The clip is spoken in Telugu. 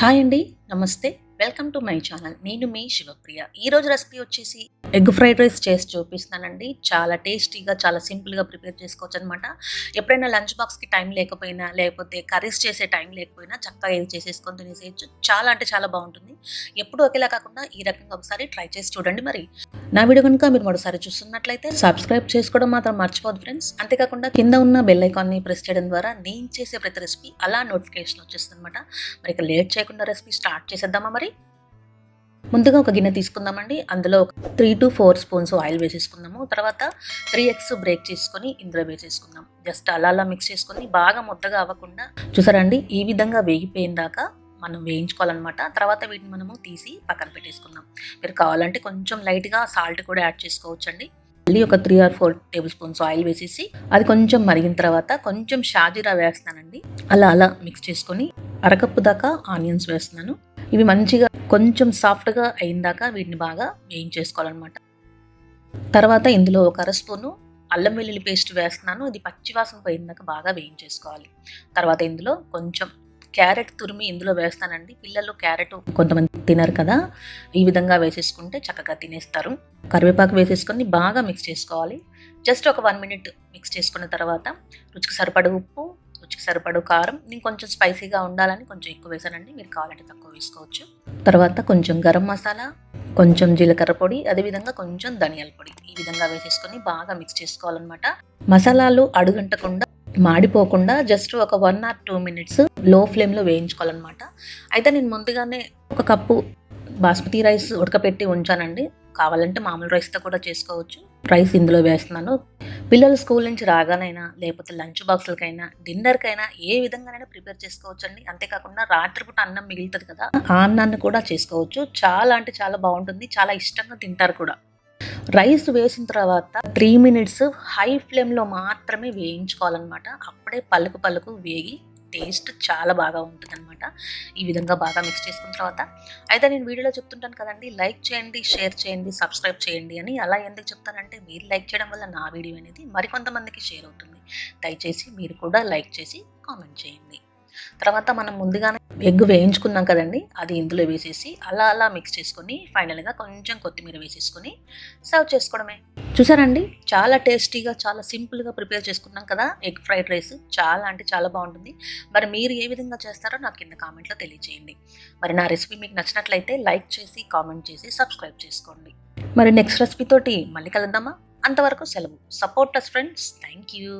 హాయ్ అండి నమస్తే. వెల్కమ్ టు మై ఛానల్ నేను మీ శివప్రియ. ఈ రోజు రెసిపీ వచ్చేసి ఎగ్ ఫ్రైడ్ రైస్ చేసి చూపిస్తానండి. చాలా టేస్టీగా చాలా సింపుల్గా ప్రిపేర్ చేసుకోవచ్చు అనమాట ఎప్పుడైనా లంచ్ బాక్స్కి టైం లేకపోయినా లేకపోతే కర్రీస్ చేసే టైం లేకపోయినా చక్కగా ఇది చేసేసుకొని తినేసేయచ్చు. చాలా అంటే చాలా బాగుంటుంది. ఎప్పుడు ఒకేలా కాకుండా ఈ రకంగా ఒకసారి ట్రై చేసి చూడండి మరి. నా వీడియో కనుక మీరు మరోసారి చూస్తున్నట్లయితే సబ్స్క్రైబ్ చేసుకోవడం మాత్రం మర్చిపోదు ఫ్రెండ్స్ అంతేకాకుండా కింద ఉన్న బెల్ ఐకాన్ని ప్రెస్ చేయడం ద్వారా నేను చేసే ప్రతి రెసిపీ అలా నోటిఫికేషన్ వచ్చేస్తుందన్నమాట. మరి ఇక లేట్ చేయకుండా రెసిపీ స్టార్ట్ చేసేద్దామా మరి? ముందుగా ఒక గిన్నె తీసుకుందామండి. అందులో three to four spoons oil వేసేసుకుందాము. తర్వాత త్రీ ఎగ్స్ బ్రేక్ చేసుకొని ఇందులో వేసేసుకుందాం. జస్ట్ అలా అలా మిక్స్ చేసుకొని బాగా ముద్దగా అవ్వకుండా చూసారండి ఈ విధంగా వేగిపోయిన దాకా మనం వేయించుకోవాలన్నమాట. తర్వాత వీటిని మనము తీసి పక్కన పెట్టేసుకుందాం. మీరు కావాలంటే కొంచెం లైట్గా సాల్ట్ కూడా యాడ్ చేసుకోవచ్చండి. మళ్ళీ ఒక three or four table spoons oil వేసేసి అది కొంచెం మరిగిన తర్వాత కొంచెం షాజీరా వేస్తానండి అలా అలా మిక్స్ చేసుకొని అరకప్పు దాకా ఆనియన్స్ వేస్తున్నాను. ఇవి మంచిగా కొంచెం సాఫ్ట్గా అయిన వీటిని బాగా వేయించేసుకోవాలన్నమాట. తర్వాత ఇందులో ఒక అర స్పూను అల్లం వెల్లుల్లి పేస్ట్ వేస్తున్నాను. ఇది పచ్చివాసన పోయిందాక బాగా వేయించేసుకోవాలి. తర్వాత ఇందులో కొంచెం క్యారెట్ తురిమి ఇందులో వేస్తానండి. పిల్లలు క్యారెట్ కొంతమంది తినరు కదా ఈ విధంగా వేసేసుకుంటే చక్కగా తినేస్తారు. కరివేపాకు వేసేసుకొని బాగా మిక్స్ చేసుకోవాలి. జస్ట్ ఒక వన్ మినిట్ మిక్స్ చేసుకున్న తర్వాత రుచికి సరిపడు ఉప్పు రుచికి సరిపడు కారం నేను కొంచెం స్పైసీగా ఉండాలని కొంచెం ఎక్కువ వేసానండి. మీరు కావాలంటే తక్కువ వేసుకోవచ్చు. తర్వాత కొంచెం గరం మసాలా కొంచెం జీలకర్ర పొడి అదేవిధంగా కొంచెం ధనియాల పొడి ఈ విధంగా వేసేసుకొని బాగా మిక్స్ చేసుకోవాలన్నమాట. మసాలాలు అడుగంటకుండా మాడిపోకుండా జస్ట్ ఒక వన్ ఆర్ టూ మినిట్స్లో ఫ్లేమ్లో వేయించుకోవాలన్నమాట. అయితే నేను ముందుగానే ఒక కప్పు బాస్మతి రైస్ ఉడకపెట్టి ఉంచానండి. కావాలంటే మామూలు రైస్తో కూడా చేసుకోవచ్చు. రైస్ ఇందులో వేస్తున్నాను. పిల్లలు స్కూల్ నుంచి రాగానైనా లేకపోతే లంచ్ బాక్సులకైనా డిన్నర్కైనా ఏ విధంగానైనా ప్రిపేర్ చేసుకోవచ్చు అండి అంతేకాకుండా రాత్రిపూట అన్నం మిగులుతుంది కదా ఆ అన్నాన్ని కూడా చేసుకోవచ్చు. చాలా అంటే చాలా బాగుంటుంది. చాలా ఇష్టంగా తింటారు కూడా. రైస్ వేసిన తర్వాత త్రీ మినిట్స్ హై ఫ్లేమ్లో మాత్రమే వేయించుకోవాలన్నమాట. అప్పుడే పలుకు పలుకు వేగి టేస్ట్ చాలా బాగా ఉంటుంది అనమాట ఈ విధంగా బాగా మిక్స్ చేసుకున్న తర్వాత అయితే నేను వీడియోలో చెప్తుంటాను కదండి లైక్ చేయండి షేర్ చేయండి సబ్స్క్రైబ్ చేయండి అని అలా ఎందుకు చెప్తానంటే మీరు లైక్ చేయడం వల్ల నా వీడియో అనేది మరికొంతమందికి షేర్ అవుతుంది. దయచేసి మీరు కూడా లైక్ చేసి కామెంట్ చేయండి. తర్వాత మనం ముందుగానే ఎగ్ వేయించుకున్నాం కదండి అది ఇందులో వేసేసి అలా అలా మిక్స్ చేసుకొని ఫైనల్గా కొంచెం కొత్తిమీర వేసేసుకొని సర్వ్ చేసుకోవడమే. చూసారండి? చాలా టేస్టీగా చాలా సింపుల్గా ప్రిపేర్ చేసుకున్నాం కదా ఎగ్ ఫ్రైడ్ రైస్. చాలా అంటే చాలా బాగుంటుంది. మరి మీరు ఏ విధంగా చేస్తారో నాకు కింద కామెంట్లో తెలియజేయండి మరి నా రెసిపీ మీకు నచ్చినట్లయితే లైక్ చేసి కామెంట్ చేసి సబ్స్క్రైబ్ చేసుకోండి. మరి నెక్స్ట్ రెసిపీ తోటి మళ్ళీ కలుద్దామా? అంతవరకు సెలవు. Support us friends thank you